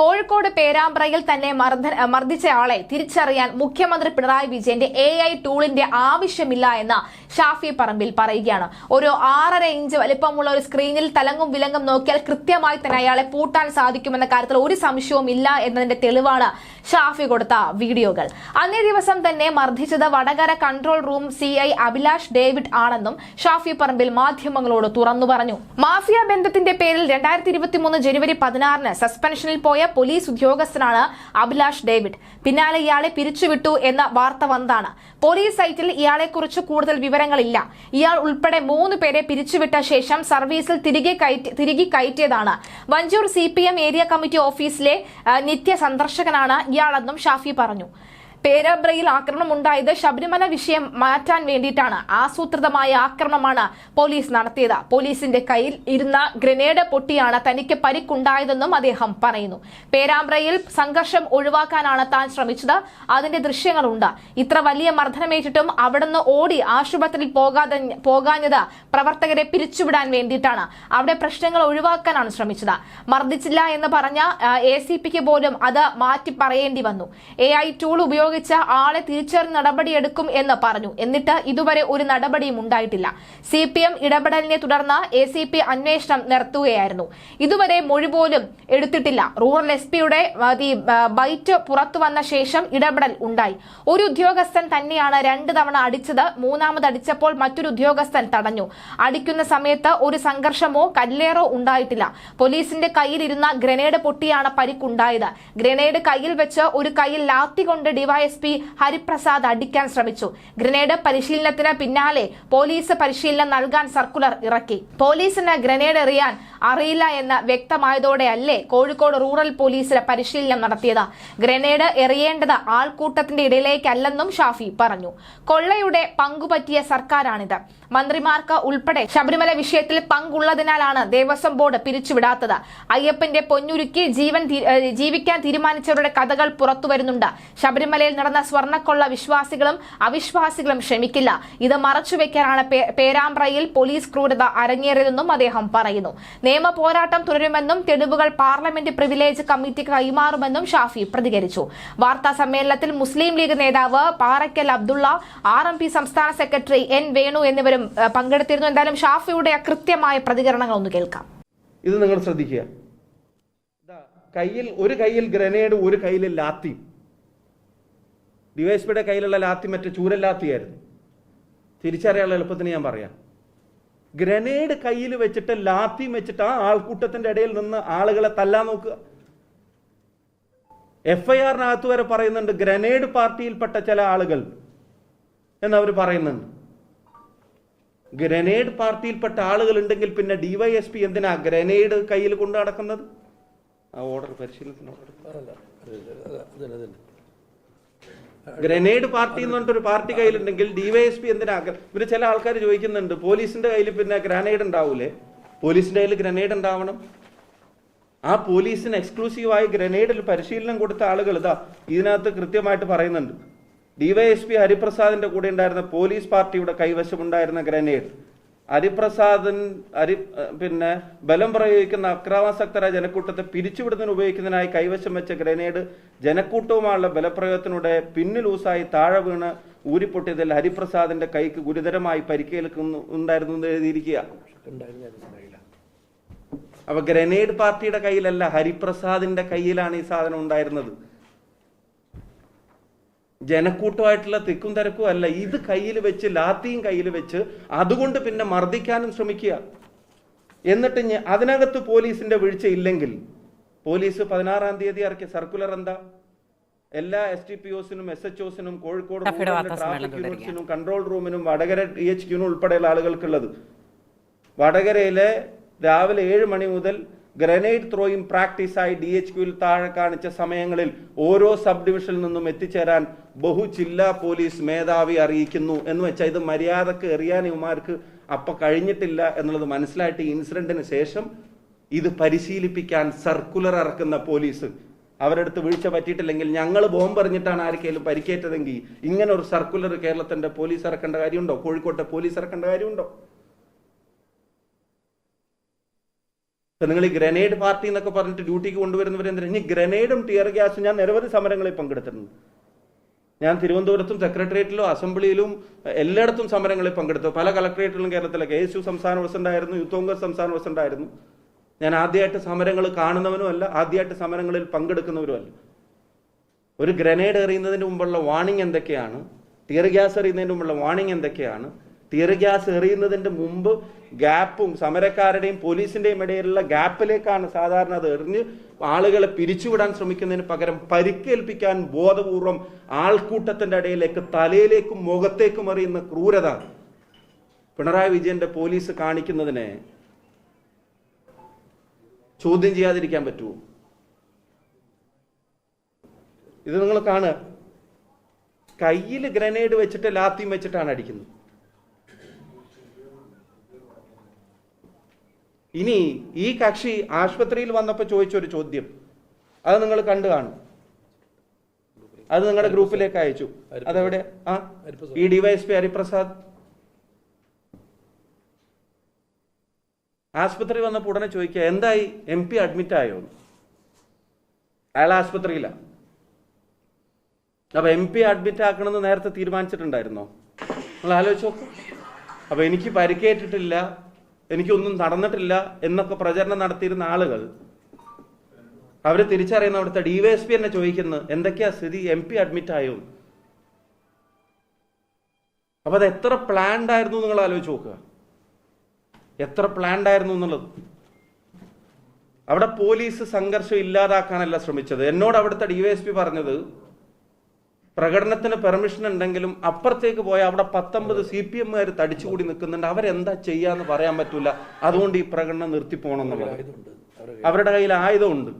കോഴിക്കോട് പേരാമ്പ്രയിൽ തന്നെ മർദ്ദ- മർദ്ദിച്ചയാളെ തിരിച്ചറിയാൻ മുഖ്യമന്ത്രി പിണറായി വിജയന്റെ എ ഐ ടൂളിന്റെ ആവശ്യമില്ല എന്ന് ഷാഫി പറമ്പിൽ പറയുകയാണ്. ഒരു ആറര ഇഞ്ച് വലിപ്പമുള്ള ഒരു സ്ക്രീനിൽ തലങ്ങും വിലങ്ങും നോക്കിയാൽ കൃത്യമായി തന്നെ അയാളെ പൂട്ടാൻ സാധിക്കുമെന്ന കാര്യത്തിൽ ഒരു സംശയവും ഇല്ല എന്നതിന്റെ തെളിവാണ് ഷാഫി കൊടുത്ത വീഡിയോകൾ. അന്നേ ദിവസം തന്നെ മർദ്ദിച്ചത് Vadakara control room C I Abhilash David ആണെന്നും ഷാഫി പറമ്പിൽ മാധ്യമങ്ങളോട് തുറന്നു പറഞ്ഞു. മാഫിയ ബന്ധത്തിന്റെ പേരിൽ രണ്ടായിരത്തി ഇരുപത്തിമൂന്ന് ജനുവരി പതിനാറിന് സസ്പെൻഷനിൽ പോയ പോലീസ് ഉദ്യോഗസ്ഥനാണ് അഭിലാഷ് ഡേവിഡ്. പിന്നാലെ ഇയാളെ പിരിച്ചുവിട്ടു എന്ന വാർത്ത വന്നതാണ്. പോലീസ് സൈറ്റിൽ ഇയാളെക്കുറിച്ച് കൂടുതൽ വിവരങ്ങളില്ല. ഇയാൾ ഉൾപ്പെടെ മൂന്ന് പേരെ പിരിച്ചുവിട്ട ശേഷം സർവീസിൽ തിരികെ തിരികെ കയറ്റിയതാണ്. വഞ്ചൂർ സി ഏരിയ കമ്മിറ്റി ഓഫീസിലെ നിത്യ സന്ദർശകനാണ് ഇയാളെന്നും ഷാഫി പറഞ്ഞു പേരാബ്രയിൽ ആക്രമണം ഉണ്ടായത് ശബരിമല വിഷയം മാറ്റാൻ വേണ്ടിയിട്ടാണ്. ആസൂത്രിതമായ ആക്രമണമാണ് പോലീസ് നടത്തിയത്. പോലീസിന്റെ കയ്യിൽ ഇരുന്ന ഗ്രനേഡ് പൊട്ടിയാണ് തനിക്ക് പരിക്കുണ്ടായതെന്നും അദ്ദേഹം പറയുന്നു. പേരാബ്രയിൽ സംഘർഷം ഒഴിവാക്കാനാണ് താൻ ശ്രമിച്ചത്. അതിന്റെ ദൃശ്യങ്ങളുണ്ട്. ഇത്ര വലിയ മർദ്ദനമേറ്റിട്ടും അവിടുന്ന് ഓടി ആശുപത്രിയിൽ പോകാതെ പോകാഞ്ഞത് പ്രവർത്തകരെ പിരിച്ചുവിടാൻ വേണ്ടിയിട്ടാണ്. അവിടെ പ്രശ്നങ്ങൾ ഒഴിവാക്കാനാണ് ശ്രമിച്ചത്. മർദ്ദിച്ചില്ല എന്ന് പറഞ്ഞ എ സി പിക്ക് പോലും അത് മാറ്റി പറയേണ്ടി വന്നു. എ ഐ ടൂൾ ഉപയോഗിച്ച ആളെ തിരിച്ചറിഞ്ഞ് നടപടിയെടുക്കും എന്ന് പറഞ്ഞു. എന്നിട്ട് ഇതുവരെ ഒരു നടപടിയും ഉണ്ടായിട്ടില്ല. സി പി എം ഇടപെടലിനെ തുടർന്ന് എ സി പി അന്വേഷണം നിർത്തുകയായിരുന്നു ഇതുവരെ മൊഴി പോലും എടുത്തിട്ടില്ല. റൂറൽ എസ് പിയുടെ ബൈറ്റ് പുറത്തു വന്ന ശേഷം ഇടപെടൽ ഉണ്ടായി. ഒരു ഉദ്യോഗസ്ഥൻ തന്നെയാണ് രണ്ട് തവണ അടിച്ചത്. മൂന്നാമത് അടിച്ചപ്പോൾ മറ്റൊരു ഉദ്യോഗസ്ഥൻ തടഞ്ഞു. അടിക്കുന്ന സമയത്ത് ഒരു സംഘർഷമോ കല്ലേറോ ഉണ്ടായിട്ടില്ല. പോലീസിന്റെ കയ്യിലിരുന്ന ഗ്രനേഡ് പൊട്ടിയാണ് പരിക്കുണ്ടായത്. ഗ്രനേഡ് കയ്യിൽ വെച്ച് ഒരു കയ്യിൽ ലാത്തി കൊണ്ട് ഡിവൈഎസ്പി ഹരിപ്രസാദ് അടിക്കാൻ ശ്രമിച്ചു. ഗ്രനേഡ് പരിശീലനത്തിന് പിന്നാലെ പോലീസ് പരിശീലനം നൽകാൻ സർക്കുലർ ഇറക്കി. പോലീസിന് ഗ്രനേഡ് എറിയാൻ അറിയില്ല എന്ന് വ്യക്തമായതോടെയല്ലേ കോഴിക്കോട് റൂറൽ പോലീസിലെ പരിശീലനം നടത്തിയത്. ഗ്രനേഡ് എറിയേണ്ടത് ആൾക്കൂട്ടത്തിന്റെ ഇടയിലേക്കല്ലെന്നും ഷാഫി പറഞ്ഞു. കൊള്ളയുടെ പങ്കുപറ്റിയ സർക്കാരാണിത്. മന്ത്രിമാർക്ക് ഉൾപ്പെടെ ശബരിമല വിഷയത്തിൽ പങ്കുള്ളതിനാലാണ് ദേവസ്വം ബോർഡ് പിരിച്ചുവിടാത്തത്. അയ്യപ്പന്റെ പൊന്നുരുക്കി ജീവൻ ജീവിക്കാൻ തീരുമാനിച്ചവരുടെ കഥകൾ പുറത്തു വരുന്നുണ്ട് ശബരിമലയിൽ നടന്ന സ്വർണക്കൊള്ള വിശ്വാസികളും അവിശ്വാസികളും ക്ഷമിക്കില്ല. ഇത് മറച്ചുവെക്കാനാണ് പേരാമ്പ്രയിൽ പോലീസ് ക്രൂരത അരങ്ങേറിയതെന്നും അദ്ദേഹം പറയുന്നു. നിയമ പോരാട്ടം തുടരുമെന്നും തെളിവുകൾ പാർലമെന്റ് പ്രിവിലേജ് കമ്മിറ്റിക്ക് കൈമാറുമെന്നും ഷാഫി പ്രതികരിച്ചു. വാർത്താ സമ്മേളനത്തിൽ മുസ്ലിം ലീഗ് നേതാവ് Parakkal Abdulla R M P സംസ്ഥാന സെക്രട്ടറി എൻ വേണു എന്നിവരും പങ്കെടുത്തിരുന്നു. എന്തായാലും ഷാഫിയുടെ കൃത്യമായ പ്രതികരണങ്ങൾ ഒന്ന് കേൾക്കാം. ഇത് നിങ്ങൾ ശ്രദ്ധിക്കുക. കയ്യിൽ ഒരു കയ്യിൽ ഗ്രനേഡ് ഒരു കയ്യിൽ ലാത്തി. ഡിവൈഎസ്പിയുടെ കയ്യിലുള്ള ലാത്തി മറ്റേ ചൂരല്ലാത്തിയായിരുന്നു തിരിച്ചറിയാനുള്ള എളുപ്പത്തിന് ഞാൻ പറയാം. ഗ്രനേഡ് കയ്യിൽ വെച്ചിട്ട് ലാത്തിയും വെച്ചിട്ട് ആ ആൾക്കൂട്ടത്തിന്റെ ഇടയിൽ നിന്ന് ആളുകളെ തല്ലാൻ നോക്കുക. എഫ് ഐ ആറിനകത്ത് വരെ പറയുന്നുണ്ട് ഗ്രനേഡ് പാർട്ടിയിൽപ്പെട്ട ചില ആളുകൾ എന്നവർ പറയുന്നുണ്ട്. ഗ്രനേഡ് പാർട്ടിയിൽപ്പെട്ട ആളുകൾ ഉണ്ടെങ്കിൽ പിന്നെ ഡിവൈഎസ്പി എന്തിനാ ഗ്രനേഡ് കയ്യിൽ കൊണ്ടു നടക്കുന്നത്? ആ ഓർഡർ പരിശീലനത്തിന് order. ഗ്രനേഡ് പാർട്ടി എന്ന് പറഞ്ഞിട്ട് ഒരു പാർട്ടി കയ്യിലുണ്ടെങ്കിൽ ഡിവൈഎസ്പി എന്തിനാ? ഇവർ ചില ആൾക്കാർ ചോദിക്കുന്നുണ്ട് പോലീസിന്റെ കയ്യിൽ പിന്നെ ഗ്രനേഡ് ഉണ്ടാവൂലേ? പോലീസിന്റെ കയ്യിൽ ഗ്രനേഡ് ഉണ്ടാവണം? ആ പോലീസിന് എക്സ്ക്ലൂസീവായി ഗ്രനേഡിൽ പരിശീലനം കൊടുത്ത ആളുകൾ ഇതാ ഇതിനകത്ത് കൃത്യമായിട്ട് പറയുന്നുണ്ട്. ഡിവൈഎസ്പി ഹരിപ്രസാദിന്റെ കൂടെ ഉണ്ടായിരുന്ന പോലീസ് പാർട്ടിയുടെ കൈവശമുണ്ടായിരുന്ന ഗ്രനേഡ്. ഹരിപ്രസാദൻ ഹരി പിന്നെ ബലം പ്രയോഗിക്കുന്ന അക്രമാസക്തരായ ജനക്കൂട്ടത്തെ പിരിച്ചുവിടുന്നതിന് ഉപയോഗിക്കുന്നതിനായി കൈവശം വെച്ച ഗ്രനേഡ് ജനക്കൂട്ടവുമായുള്ള ബലപ്രയോഗത്തിനൂടെ പിന്നിൽ ഊസായി താഴെ വീണ് ഊരിപ്പൊട്ടിയതിൽ ഹരിപ്രസാദിന്റെ കൈക്ക് ഗുരുതരമായി പരിക്കേൽക്കുന്നു ഉണ്ടായിരുന്നു എന്ന് എഴുതിയിരിക്കുക. അപ്പൊ ഗ്രനേഡ് പാർട്ടിയുടെ കയ്യിലല്ല ഹരിപ്രസാദിന്റെ കയ്യിലാണ് ഈ സാധനം ഉണ്ടായിരുന്നത്. ജനക്കൂട്ടമായിട്ടുള്ള തിക്കും തിരക്കും അല്ല. ഇത് കയ്യിൽ വെച്ച് ലാത്തിയും കയ്യിൽ വെച്ച് അതുകൊണ്ട് പിന്നെ മർദ്ദിക്കാനും ശ്രമിക്കുക. എന്നിട്ട് അതിനകത്ത് പോലീസിന്റെ വീഴ്ച ഇല്ലെങ്കിൽ പോലീസ് പതിനാറാം തീയതി ഇറക്കിയ സർക്കുലർ എന്താ? എല്ലാ എസ് ടി പി ഒസിനും എസ് എച്ച് ഒസിനും കോഴിക്കോട് ട്രാഫിക് യൂണിറ്റ്സിനും കൺട്രോൾ റൂമിനും വടകര ഡി എച്ച് ക്യൂനും ഉൾപ്പെടെയുള്ള ആളുകൾക്കുള്ളത്. വടകരയിലെ രാവിലെ ഏഴ് മണി മുതൽ ഗ്രനേഡ് ത്രോയിങ് പ്രാക്ടീസായി ഡി എച്ച് ക്യുവിൽ താഴെ കാണിച്ച സമയങ്ങളിൽ ഓരോ സബ് ഡിവിഷനിൽ നിന്നും എത്തിച്ചേരാൻ ബഹു ജില്ലാ പോലീസ് മേധാവി അറിയിക്കുന്നു എന്ന് വെച്ചാൽ ഇത് മര്യാദയ്ക്ക് എറിയാൻ ഇവമാർക്ക് അപ്പൊ കഴിഞ്ഞിട്ടില്ല എന്നുള്ളത് മനസ്സിലായിട്ട് ഈ ഇൻസിഡന്റിന് ശേഷം ഇത് പരിശീലിപ്പിക്കാൻ സർക്കുലർ ഇറക്കുന്ന പോലീസ് അവരടുത്ത് വീഴ്ച പറ്റിയിട്ടില്ലെങ്കിൽ ഞങ്ങൾ ബോംബ് എറിഞ്ഞിട്ടാണ് ആർക്കെങ്കിലും പരിക്കേറ്റതെങ്കിൽ ഇങ്ങനെ ഒരു സർക്കുലർ കേരളത്തിന്റെ പോലീസ് ഇറക്കേണ്ട കാര്യമുണ്ടോ? കോഴിക്കോട്ടെ പോലീസ് ഇറക്കേണ്ട കാര്യമുണ്ടോ? നിങ്ങൾ ഈ ഗ്രനേഡ് പാർട്ടി എന്നൊക്കെ പറഞ്ഞിട്ട് ഡ്യൂട്ടിക്ക് കൊണ്ടുവരുന്നവർ എന്തിനാ ഇനി ഗ്രനേഡും ടിയർ ഗ്യാസും ഞാൻ നിരവധി സമരങ്ങളിൽ പങ്കെടുത്തിട്ടുണ്ട്. ഞാൻ തിരുവനന്തപുരത്തും സെക്രട്ടേറിയറ്റിലും അസംബ്ലിയിലും എല്ലായിടത്തും സമരങ്ങളിൽ പങ്കെടുത്തു. പല കളക്ടറേറ്റിലും കേരളത്തിലെ കെ എസ് യു സംസ്ഥാന പ്രസിഡന്റായിരുന്നു യൂത്ത് കോൺഗ്രസ് സംസ്ഥാന പ്രസിഡന്റായിരുന്നു. ഞാൻ ആദ്യമായിട്ട് സമരങ്ങൾ കാണുന്നവനുമല്ല ആദ്യമായിട്ട് സമരങ്ങളിൽ പങ്കെടുക്കുന്നവരുമല്ല. ഒരു ഗ്രനേഡ് എറിയുന്നതിന് മുമ്പുള്ള വാണിംഗ് എന്തൊക്കെയാണ്? ടിയർ ഗ്യാസ് എറിയുന്നതിന് മുമ്പുള്ള വാണിംഗ് എന്തൊക്കെയാണ്? ടിയർ ഗ്യാസ് എറിയുന്നതിന്റെ മുമ്പ് ഗ്യാപ്പും സമരക്കാരുടെയും പോലീസിന്റെയും ഇടയിലുള്ള ഗ്യാപ്പിലേക്കാണ് സാധാരണ അത് എറിഞ്ഞ് ആളുകളെ പിരിച്ചുവിടാൻ ശ്രമിക്കുന്നതിന് പകരം പരിക്കേൽപ്പിക്കാൻ ബോധപൂർവം ആൾക്കൂട്ടത്തിന്റെ ഇടയിലേക്ക് തലയിലേക്കും മുഖത്തേക്കും എറിയുന്ന ക്രൂരത പിണറായി വിജയന്റെ പോലീസ് കാണിക്കുന്നതിനെ ചോദ്യം ചെയ്യാതിരിക്കാൻ പറ്റുമോ? ഇത് നിങ്ങൾ കാണുക. കയ്യിൽ ഗ്രനേഡ് വെച്ചിട്ട് ലാത്തിയും വെച്ചിട്ടാണ് അടിക്കുന്നത്. ഇനി ഈ കക്ഷി ആശുപത്രിയിൽ വന്നപ്പോൾ ചോദിച്ചൊരു ചോദ്യം. അത് നിങ്ങൾ കണ്ടു കാണും. അത് നിങ്ങളുടെ ഗ്രൂപ്പിലേക്ക് അയച്ചു. അതെവിടെ? ആ? ഈ ഡിവൈഎസ്പി ഹരിപ്രസാദ്. ആശുപത്രി വന്നപ്പോൾ ഉടനെ ചോദിക്കുക എന്തായി? എം പി അഡ്മിറ്റ് ആയോ. അയാൾ ആശുപത്രിയിലാണ് അപ്പൊ എം പി അഡ്മിറ്റ് ആക്കണമെന്ന് നേരത്തെ തീരുമാനിച്ചിട്ടുണ്ടായിരുന്നോ? നിങ്ങൾ ആലോചിച്ച് നോക്ക്. അപ്പൊ എനിക്ക് പരിക്കേറ്റിട്ടില്ല. എനിക്കൊന്നും നടന്നിട്ടില്ല എന്നൊക്കെ പ്രചരണം നടത്തിയിരുന്ന ആളുകൾ അവർ തിരിച്ചറിയുന്ന അവിടുത്തെ ഡി വൈ എസ് പി എന്നെ ചോദിക്കുന്നു എന്തൊക്കെയാ സ്ഥിതി? എം പി അഡ്മിറ്റ് ആയോ. അപ്പൊ അത് എത്ര പ്ലാൻഡ് ആയിരുന്നു നിങ്ങൾ ആലോചിച്ച് നോക്കുക. എത്ര പ്ലാൻഡ് ആയിരുന്നു എന്നുള്ളത്. അവിടെ പോലീസ് സംഘർഷം ഇല്ലാതാക്കാനല്ല ശ്രമിച്ചത്. എന്നോട് അവിടുത്തെ ഡി വൈ എസ് പി പറഞ്ഞത് പ്രകടനത്തിന് പെർമിഷൻ ഉണ്ടെങ്കിലും അപ്പുറത്തേക്ക് പോയ അവിടെ പത്തൊമ്പത് സി പി എമ്മുകാർ തടിച്ചുകൂടി നിൽക്കുന്നുണ്ട്. അവരെന്താ ചെയ്യാന്ന് പറയാൻ പറ്റൂല. അതുകൊണ്ട് ഈ പ്രകടനം നിർത്തിപ്പോണം എന്നുള്ളത് അവരുടെ കയ്യിൽ ആയുധമുണ്ട്.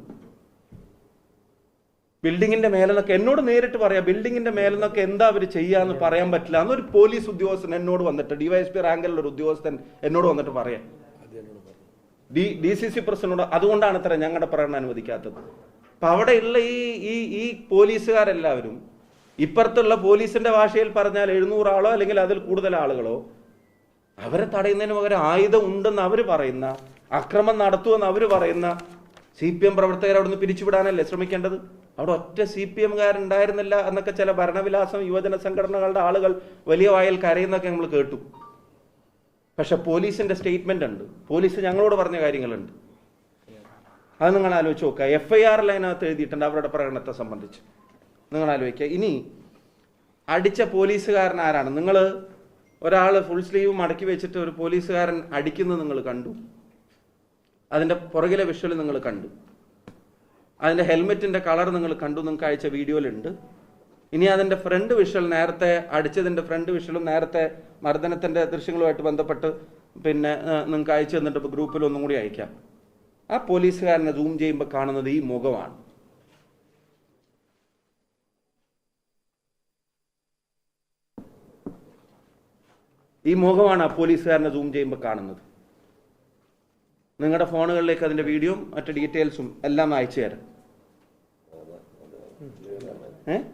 ബിൽഡിങ്ങിന്റെ മേലെന്നൊക്കെ എന്നോട് നേരിട്ട് പറയാം. ബിൽഡിങ്ങിന്റെ മേലെന്നൊക്കെ എന്താ അവർ ചെയ്യാന്ന് പറയാൻ പറ്റില്ല. അന്നൊരു പോലീസ് ഉദ്യോഗസ്ഥൻ എന്നോട് വന്നിട്ട് ഡിവൈഎസ്പി റാങ്കിലുള്ള ഒരു ഉദ്യോഗസ്ഥൻ എന്നോട് വന്നിട്ട് പറയാം. ഡി ഡി സി സി പ്രസിഡന്റോട് അതുകൊണ്ടാണ് ഇത്ര ഞങ്ങളുടെ പ്രകടനം അനുവദിക്കാത്തത്. അപ്പൊ അവിടെയുള്ള ഈ ഈ പോലീസുകാരെല്ലാവരും ഇപ്പുറത്തുള്ള പോലീസിന്റെ ഭാഷയിൽ പറഞ്ഞാൽ എഴുന്നൂറാളോ അല്ലെങ്കിൽ അതിൽ കൂടുതൽ ആളുകളോ അവരെ തടയുന്നതിന് പകരം ആയുധം ഉണ്ടെന്ന് അവർ പറയുന്ന അക്രമം നടത്തുമെന്ന് അവർ പറയുന്ന സി പി എം പ്രവർത്തകരെ അവിടുന്ന് പിരിച്ചുവിടാനല്ലേ ശ്രമിക്കേണ്ടത്? അവിടെ ഒറ്റ സി പി എംകാരുണ്ടായിരുന്നില്ല എന്നൊക്കെ ചില ഭരണവിലാസം യുവജന സംഘടനകളുടെ ആളുകൾ വലിയ വായിൽ കരയുന്നൊക്കെ നമ്മൾ കേട്ടു. പക്ഷെ പോലീസിന്റെ സ്റ്റേറ്റ്മെന്റ് ഉണ്ട്. പോലീസ് ഞങ്ങളോട് പറഞ്ഞ കാര്യങ്ങളുണ്ട്. അത് നിങ്ങൾ ആലോചിച്ച് നോക്കുക. എഫ് ഐ ആറിൽ അതിനകത്ത് എഴുതിയിട്ടുണ്ട് അവരുടെ പ്രകടനത്തെ സംബന്ധിച്ച്. നിങ്ങൾ ആലോചിക്കുക ഇനി അടിച്ച പോലീസുകാരൻ ആരാണ്? നിങ്ങൾ ഒരാൾ ഫുൾ സ്ലീവ് മടക്കി വെച്ചിട്ട് ഒരു പോലീസുകാരൻ അടിക്കുന്നത് നിങ്ങൾ കണ്ടു. അതിന്റെ പുറകിലെ വിഷ്വൽ നിങ്ങൾ കണ്ടു. അതിന്റെ ഹെൽമെറ്റിന്റെ കളർ നിങ്ങൾ കണ്ടു. നിങ്ങൾക്ക് അയച്ച വീഡിയോയിലുണ്ട് ഇനി അതിന്റെ ഫ്രണ്ട് വിഷ്വൽ നേരത്തെ അടിച്ചതിന്റെ ഫ്രണ്ട് വിഷ്വലും നേരത്തെ മർദ്ദനത്തിന്റെ ദൃശ്യങ്ങളുമായിട്ട് ബന്ധപ്പെട്ട് പിന്നെ നിങ്ങൾക്ക് അയച്ചു തന്നിട്ട് ഗ്രൂപ്പിൽ ഒന്നും കൂടി അയക്കാം. ആ പോലീസുകാരനെ സൂം ചെയ്യുമ്പോൾ കാണുന്നത് ഈ മുഖമാണ്. ഈ മുഖമാണ് ആ പോലീസുകാരനെ സൂം ചെയ്യുമ്പോൾ കാണുന്നത്. നിങ്ങളുടെ ഫോണുകളിലേക്ക് അതിന്റെ വീഡിയോയും മറ്റു ഡീറ്റെയിൽസും എല്ലാം അയച്ചു തരാം. ഏഹ്